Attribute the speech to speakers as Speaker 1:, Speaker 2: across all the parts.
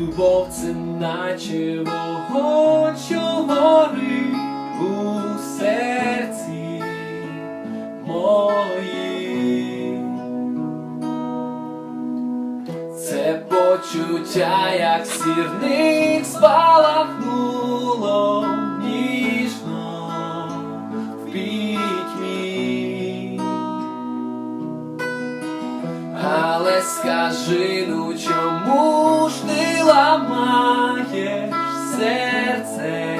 Speaker 1: Любов це наче вогонь, що горить у серці моїм. Це почуття, як сірник спалахнуло скажи, ну чому ж ти ламаєш серце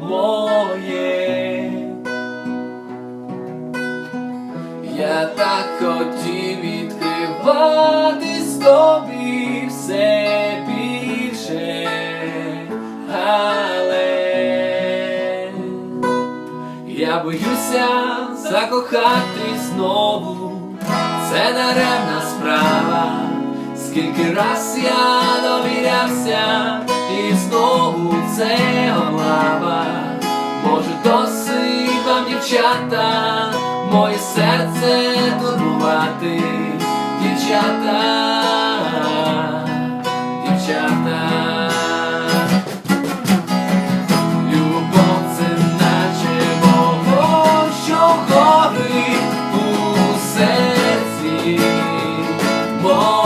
Speaker 1: моє? Я так хотів відкриватись тобі все більше, але я боюся закохати знову, це даремна справа, скільки раз я довірявся, і знову це облава. Може, досить вам, дівчата, моє серце турбувати, дівчата, дівчата. Моїм.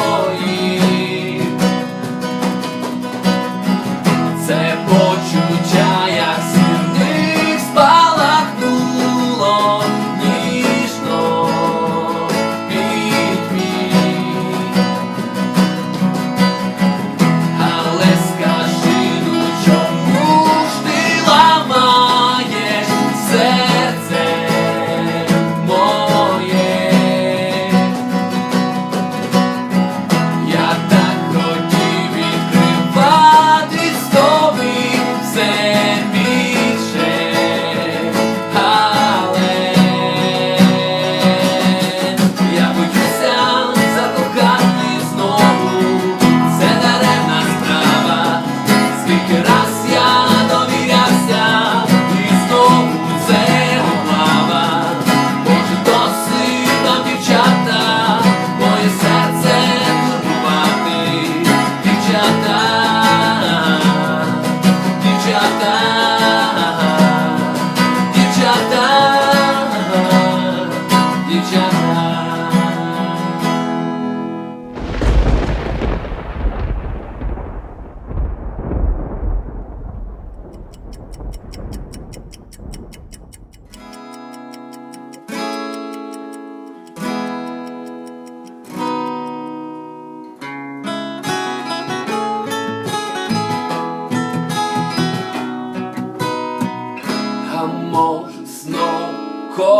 Speaker 1: Дівчата.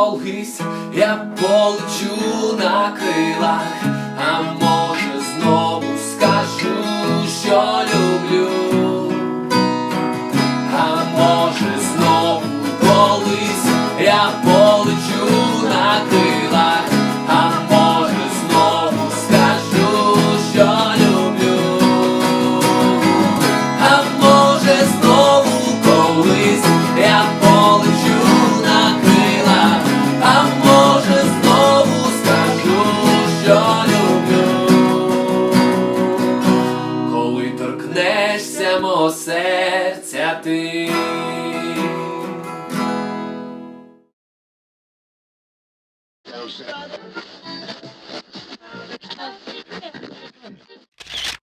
Speaker 1: Колись я полечу на крилах, Joseph.